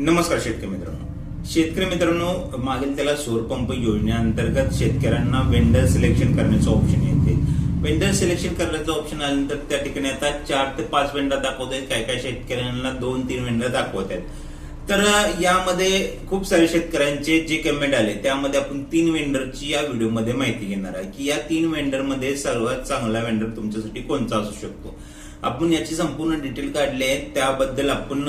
नमस्कार शेतकरी मित्रांनो. शेतकरी मित्रांनो मागील त्याला सोरपंप योजनेअंतर्गत शेतकऱ्यांना वेंडर सिलेक्शन करण्याचं ऑप्शन येते. वेंडर सिलेक्शन करण्याचं ऑप्शन आल्यानंतर त्या ठिकाणी आता चार ते पाच वेंडर दाखवत आहेत. काय काय शेतकऱ्यांना दोन तीन वेंडर दाखवत आहेत. तर यामध्ये खूप सारे शेतकऱ्यांचे जे कमेंट आले त्यामध्ये आपण तीन वेंडरची या व्हिडिओमध्ये माहिती घेणार आहे. की या तीन वेंडरमध्ये सर्वात चांगला वेंडर तुमच्यासाठी कोणता असू शकतो? आपण याची संपूर्ण डिटेल काढली आहे. त्याबद्दल आपण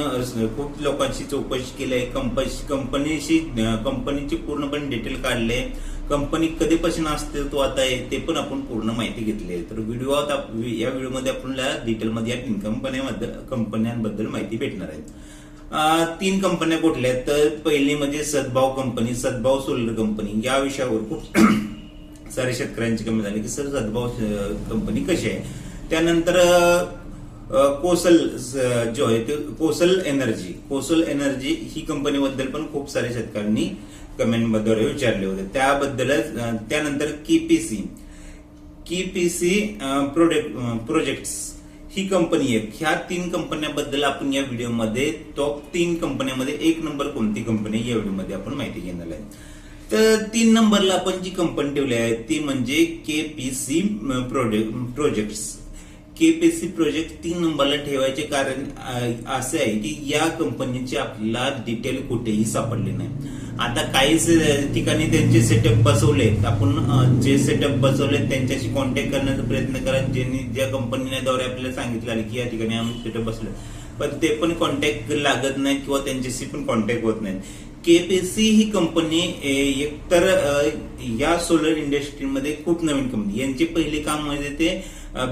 खूप लोकांशी चौकशी केली आहे. कंपनी कंपनीशी कंपनीची पूर्णपणे डिटेल काढली आहे. कंपनी कधीपासून अस्तित्वात आहे ते पण आपण पूर्ण माहिती घेतली आहे. तर व्हिडिओ या व्हिडिओमध्ये आपल्याला डिटेलमध्ये या तीन कंपन्यांबद्दल कंपन्यांबद्दल माहिती भेटणार आहे. तीन कंपन्या कुठल्या तर पहिली म्हणजे सद्भाव कंपनी सद्भाव सोलर कंपनी. या विषयावर खूप सारे शेतकऱ्यांची कमी झाली की सर सद्भाव कंपनी कशी आहे? त्यानंतर कोसल जो आहे ते कोसल एनर्जी कोसल एनर्जी ही कंपनीबद्दल पण खूप सारे शेतकऱ्यांनी कमेंटद्वारे विचारले होते. त्याबद्दलच त्यानंतर केपीसी. केपीसी प्रोडक्ट प्रोजेक्ट्स ही कंपनी आहे. ह्या तीन कंपन्यांबद्दल आपण या व्हिडिओमध्ये टॉप तीन कंपन्यांमध्ये एक नंबर कोणती कंपनी आहे या व्हिडिओमध्ये आपण माहिती घेणार आहे. तर तीन नंबरला आपण जी कंपनी ठेवली आहे ती म्हणजे केपीसी प्रोजेक्ट्स. केपीसी प्रोजेक्ट तीन नंबरला ठेवायचे कारण असे आहे की या कंपनीचे आपल्याला डिटेल कुठेही सापडले नाही. आता काही ठिकाणी त्यांचे सेटअप बसवले आपण जे सेटअप बसवले त्यांच्याशी कॉन्टॅक्ट करण्याचा प्रयत्न करा. ज्यांनी ज्या कंपनीने द्वारे आपल्याला सांगितलं आले की या ठिकाणी आम्ही सेटअप बसले पण ते पण कॉन्टॅक्ट लागत नाही किंवा त्यांच्याशी पण कॉन्टॅक्ट होत नाही केपीसी ही कंपनी एकतर या सोलर इंडस्ट्रीमध्ये खूप नवीन कंपनी यांचे पहिले काम म्हणजे ते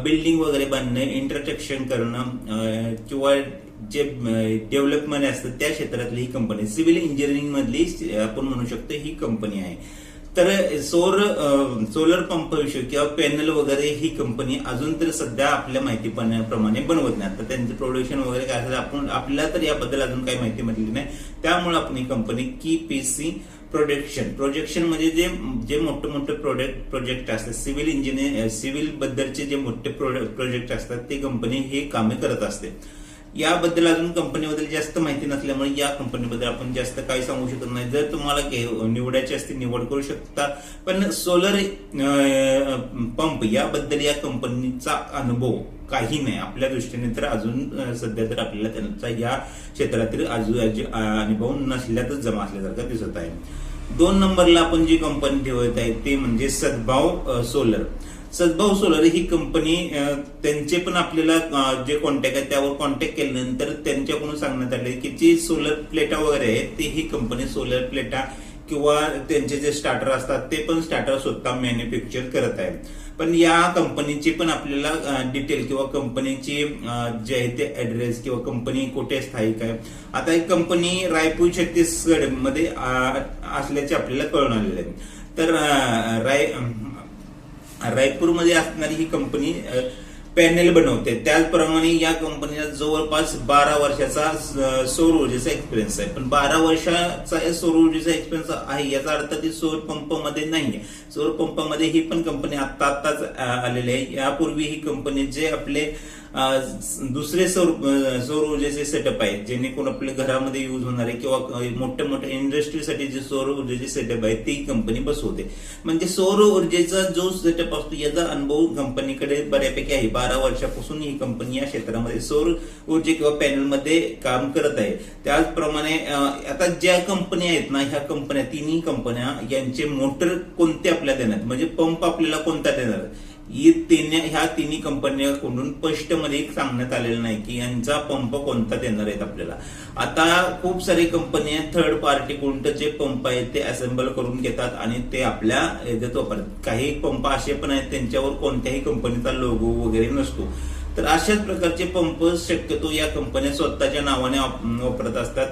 बिल्डिंग वगैरे बांधणे इंटरटेक्शन करणं किंवा जे डेव्हलपमेंट असतं त्या क्षेत्रातली ही कंपनी सिव्हिल इंजिनिअरिंग मधली आपण म्हणू शकतो ही कंपनी आहे. तर सोर सोलर पंप विषय किंवा पॅनल वगैरे ही कंपनी अजून तर सध्या आपल्या माहिती प्रमाणे बनवत नाही. आता त्यांचं प्रोडक्शन वगैरे काय असेल आपण आपल्याला तर याबद्दल अजून काही माहिती मिळाली नाही. त्यामुळे आपण ही company K P C production projection म्हणजे जे जे मोठे मोठे प्रोडक्ट प्रोजेक्ट असतात सिव्हिल इंजिनिअर सिव्हिल बद्दलचे जे मोठे प्रोजेक्ट असतात ते कंपनी हे कामे करत असते. याबद्दल अजून कंपनीबद्दल जास्त माहिती नसल्यामुळे या कंपनीबद्दल आपण जास्त काही सांगू शकत नाही. जर तुम्हाला घे- निवडायची असते निवड करू शकता. पण सोलर पंप याबद्दल या कंपनीचा अनुभव काही नाही. आपल्या दृष्टीने तर अजून सध्या तर आपल्याला त्यांचा या क्षेत्रातील अजून अनुभव नसल्यातच जमा असल्यासारखं दिसत आहे. दोन नंबरला आपण जी कंपनी ठेवत आहे ते म्हणजे सद्भाव सोलर सद्भाव सोलर ही कंपनी त्यांचे पण आपल्याला जे कॉन्टॅक्ट आहे त्यावर कॉन्टॅक्ट केल्यानंतर त्यांच्याकडून सांगण्यात आले की जी सोलर प्लेटा वगैरे आहेत ते ही कंपनी सोलर प्लेटा किंवा त्यांचे जे स्टार्टर असतात ते पण स्टार्टर स्वतः मॅन्युफॅक्चर करत आहेत. पण या कंपनीची पण आपल्याला डिटेल किंवा कंपनीची जे आहे ते ऍड्रेस किंवा कंपनी कुठे स्थायिक आहे. आता ही कंपनी रायपूर छत्तीसगडमध्ये असल्याचे आपल्याला कळून आलेले आहे. तर राय रायपूरमध्ये असणारी ही कंपनी पॅनेल बनवते. त्याचप्रमाणे या कंपनीला जवळपास बारा वर्षाचा सौर ऊर्जेचा एक्सपिरियन्स आहे. पण बारा वर्षाचा सौर ऊर्जेचा एक्सपिरियन्स आहे याचा अर्थ ती सौर पंपामध्ये आहे. सौर पंपामध्ये ही पण कंपनी आता आत्ताच आलेली आहे. यापूर्वी ही कंपनी जे आपले दुसरे सौर सौर ऊर्जेचे सेटअप आहेत जेणेकरून आपल्या घरामध्ये युज होणारे किंवा मोठ्या मोठ्या इंडस्ट्रीसाठी जे सौर ऊर्जेचे सेटअप आहेत ती कंपनी बसवते. म्हणजे सौर ऊर्जेचा जो सेटअप असतो याचा अनुभव कंपनीकडे बऱ्यापैकी आहे. बारा वर्षापासून ही कंपनी या क्षेत्रामध्ये सौर ऊर्जे किंवा पॅनलमध्ये काम करत आहे. त्याचप्रमाणे आता ज्या कंपन्या आहेत ना ह्या कंपन्या तिन्ही कंपन्या यांचे मोटर कोणते आपल्याला देणार? म्हणजे पंप आपल्याला कोणता देणार? ह्या तिन्ही कंपन्यांकडून स्पष्टमध्ये सांगण्यात आलेलं नाही की यांचा पंप कोणता देणार आहेत आपल्याला. आता खूप सारे कंपन्या थर्ड पार्टी कोणतं जे पंप आहेत ते असेंबल करून घेतात आणि ते आपल्या याच्यात वापरतात. काही पंप असे पण आहेत त्यांच्यावर कोणत्याही कंपनीचा लोगो वगैरे नसतो. तर अशाच प्रकारचे पंप शक्यतो या कंपन्या स्वतःच्या नावाने वापरत असतात.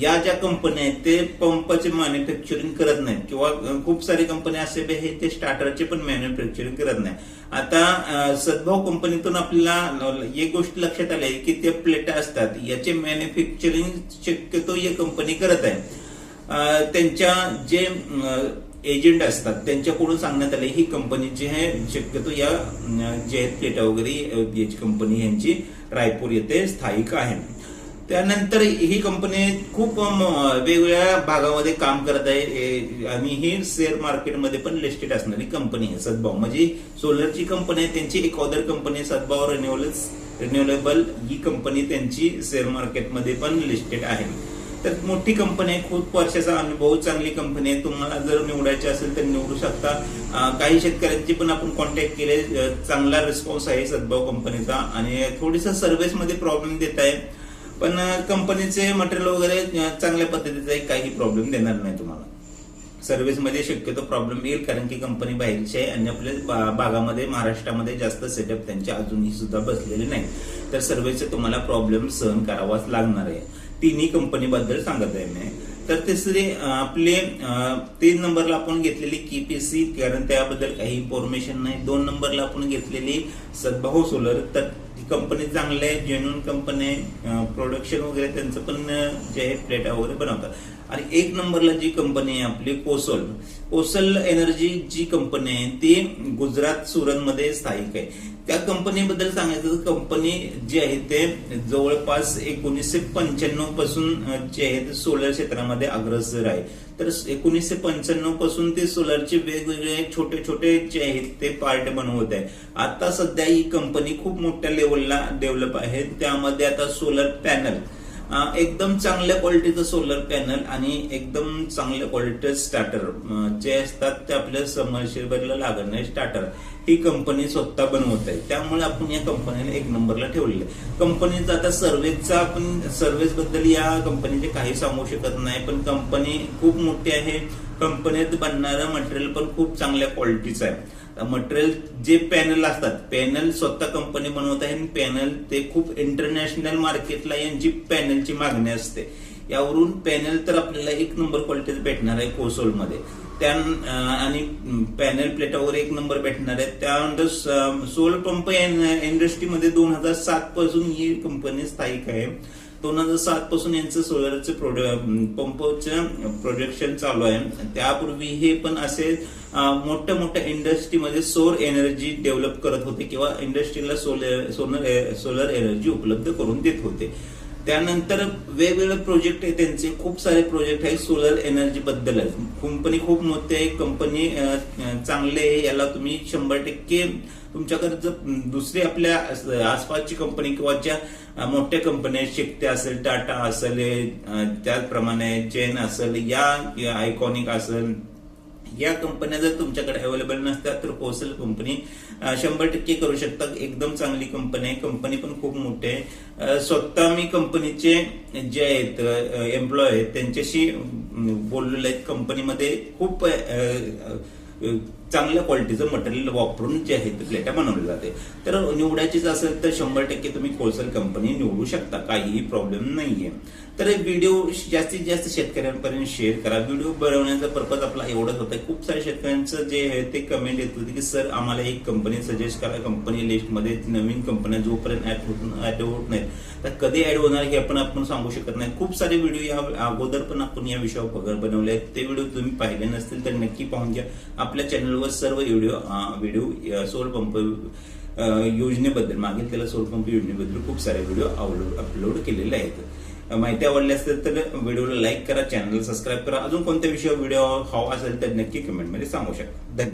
या ज्या कंपन्या आहेत ते पंपाचे मॅन्युफॅक्चरिंग करत नाहीत. किंवा खूप सारी कंपन्या असे बी आहेत ते स्टार्टरचे पण मॅन्युफॅक्चरिंग करत नाही आता सद्भाव कंपनीतून आपल्याला एक गोष्ट लक्षात आली आहे की ते प्लेटा असतात. याचे मॅन्युफॅक्चरिंग शक्यतो ही कंपनी करत आहे. त्यांच्या जे एजंट असतात त्यांच्याकडून सांगण्यात आले ही कंपनी जी आहे शक्यतो या जे आहेत प्लेटा वगैरे याची कंपनी यांची रायपूर येथे स्थायिक आहे. त्यानंतर ही कंपनी खूप वेगवेगळ्या भागामध्ये काम करत आहे. आणि ही शेअर मार्केटमध्ये पण लिस्टेड असणारी कंपनी आहे सद्भाव. म्हणजे सोलरची कंपनी आहे त्यांची एक other company Sadbhav. Renewable renewable ही कंपनी त्यांची शेअर मार्केटमध्ये पण लिस्टेड आहे. तर मोठी कंपनी आहे खूप वर्षाचा अनुभव चांगली कंपनी आहे. तुम्हाला जर निवडायची असेल तर निवडू शकता. काही शेतकऱ्यांची पण आपण कॉन्टॅक्ट केले चांगला रिस्पॉन्स आहे सद्भाव कंपनीचा आणि थोडीसा सर्व्हिसमध्ये प्रॉब्लेम देत आहे. पण कंपनीचे मटेरियल वगैरे चांगल्या पद्धतीचा काही प्रॉब्लेम देणार नाही तुम्हाला. सर्व्हिसमध्ये शक्यतो प्रॉब्लेम येईल. कारण की कंपनी बाहेरची आहे. आणि आपल्या भागामध्ये महाराष्ट्रामध्ये जास्त सेटअप त्यांच्या अजूनही सुद्धा बसलेले नाही तर सर्व्हिसचे तुम्हाला प्रॉब्लेम सहन करावाच लागणार आहे. तिन्ही कंपनी बद्दल सांगत आहे मी. तर तिसरे आपले तीन नंबरला आपण घेतलेली केपीसी कारण त्याबद्दल काही इन्फॉर्मेशन नाही. दोन नंबरला आपण घेतलेली सद्भाऊ सोलर तर ती कंपनी चांगली आहे जेन्युन कंपनी आहे. प्रोडक्शन वगैरे त्यांचं पण जे आहे प्लेटा वगैरे बनवतात. आणि एक नंबरला जी कंपनी आहे आपली कोसल. कोसल एनर्जी जी कंपनी आहे ती गुजरात सुरतमध्ये स्थायिक आहे. त्या कंपनीबद्दल सांगायचं तर कंपनी जी आहे ते जवळपास एकोणीसशे पंच्याण्णवपासून जे आहे ते सोलर क्षेत्रामध्ये अग्रसर आहे. तर एकोणीसशे पंच्याण्णवपासून ते सोलरचे वेगवेगळे छोटे छोटे जे आहेत ते पार्ट बनवत आहे. आता सध्या ही कंपनी खूप मोठ्या लेवलला डेव्हलप आहे. त्यामध्ये आता सोलर पॅनल एकदम चांगल्या क्वालिटीचं सोलर पॅनल आणि एकदम चांगल्या क्वालिटीचं स्टार्टर जे असतात ते आपल्या समरशिबरला लागणारे स्टार्टर ही कंपनी स्वतः बनवत आहे. त्यामुळे आपण या कंपनीला एक नंबरला ठेवलेलं आहे. कंपनीचा आता सर्व्हिसचा आपण सर्व्हिसबद्दल या कंपनीचे काही सांगू शकत नाही पण कंपनी खूप मोठी आहे. कंपनीत बनणारं मटेरियल पण खूप चांगल्या क्वालिटीचं आहे. मटेरियल जे पॅनल असतात पॅनल स्वतः कंपनी बनवत आहे आणि पॅनल ते खूप इंटरनॅशनल मार्केटला यांची पॅनलची मागणी असते. यावरून पॅनल तर आपल्याला एक नंबर क्वालिटीचं भेटणार आहे कोसोलमध्ये त्या आणि पॅनल प्लेटावर एक नंबर भेटणार आहे. त्यानंतर सोलर पंप इंडस्ट्रीमध्ये दोन हजार सात पासून ही कंपनी स्थायिक आहे. दोन हजार सात पासून यांचं सोलरचं पंपचं प्रोडक्शन चालू आहे. त्यापूर्वी हे पण असे मोठ्या मोठ्या इंडस्ट्रीमध्ये सोर एनर्जी डेव्हलप करत होते किंवा इंडस्ट्रीला सोलर सोलर सोलर एनर्जी उपलब्ध करून देत होते. त्यानंतर वेगवेगळे प्रोजेक्ट आहे त्यांचे. खूप सारे प्रोजेक्ट आहे सोलर एनर्जी बद्दल कंपनी खूप मोठी आहे. कंपनी चांगले आहे. याला तुम्ही शंभर टक्के तुमच्याकडे जर दुसरी आपल्या आसपासची कंपनी किंवा ज्या मोठ्या कंपन्या आहेत, शिकते असेल टाटा असेल त्याचप्रमाणे चेन असेल या आयकॉनिक असेल या कंपन्या जर तुमच्याकडे अवेलेबल नसतात तर कोसल कंपनी शंभर टक्के करू शकता एकदम चांगली कंपनी आहे. कंपनी पण खूप मोठी आहे. स्वतः मी कंपनीचे जे आहेत एम्प्लॉय आहेत त्यांच्याशी बोललेले आहेत. कंपनीमध्ये खूप चांगल्या क्वालिटीचं मटेरियल वापरून जे आहे ते प्लेटा बनवले जाते. तर निवडायचीच असेल तर शंभर टक्के तुम्ही कोसल कंपनी निवडू शकता. काहीही प्रॉब्लेम नाहीये. तर व्हिडिओ जास्तीत जास्त शेतकऱ्यांपर्यंत शेअर करा. व्हिडिओ बनवण्याचा पर्पज आपला एवढाच होता. खूप साऱ्या शेतकऱ्यांचं जे आहे ते कमेंट येत होती की सर आम्हाला एक कंपनी सजेस्ट करा. कंपनी लिस्टमध्ये नवीन कंपन्या जोपर्यंत ऍड होत ऍड होत नाहीत तर कधी ऍड होणार हे आपण आपण सांगू शकत नाही. खूप सारे व्हिडिओ या अगोदर पण आपण या विषयावर पगार बनवले आहेत. ते व्हिडिओ तुम्ही पाहिले नसतील तर नक्की पाहून घ्या. आपल्या चॅनलवर सर्व व्हिडिओ व्हिडिओ सोल पंप योजनेबद्दल मागील त्याला सोल पंप योजनेबद्दल खूप सारे व्हिडिओ अपलोड केलेले आहेत. माहिती आवडली असेल तर व्हिडिओला लाईक करा चॅनल सबस्क्राईब करा. अजून कोणत्या विषयावर व्हिडिओ हवा असेल तर नक्की कमेंटमध्ये सांगू शकता. धन्यवाद.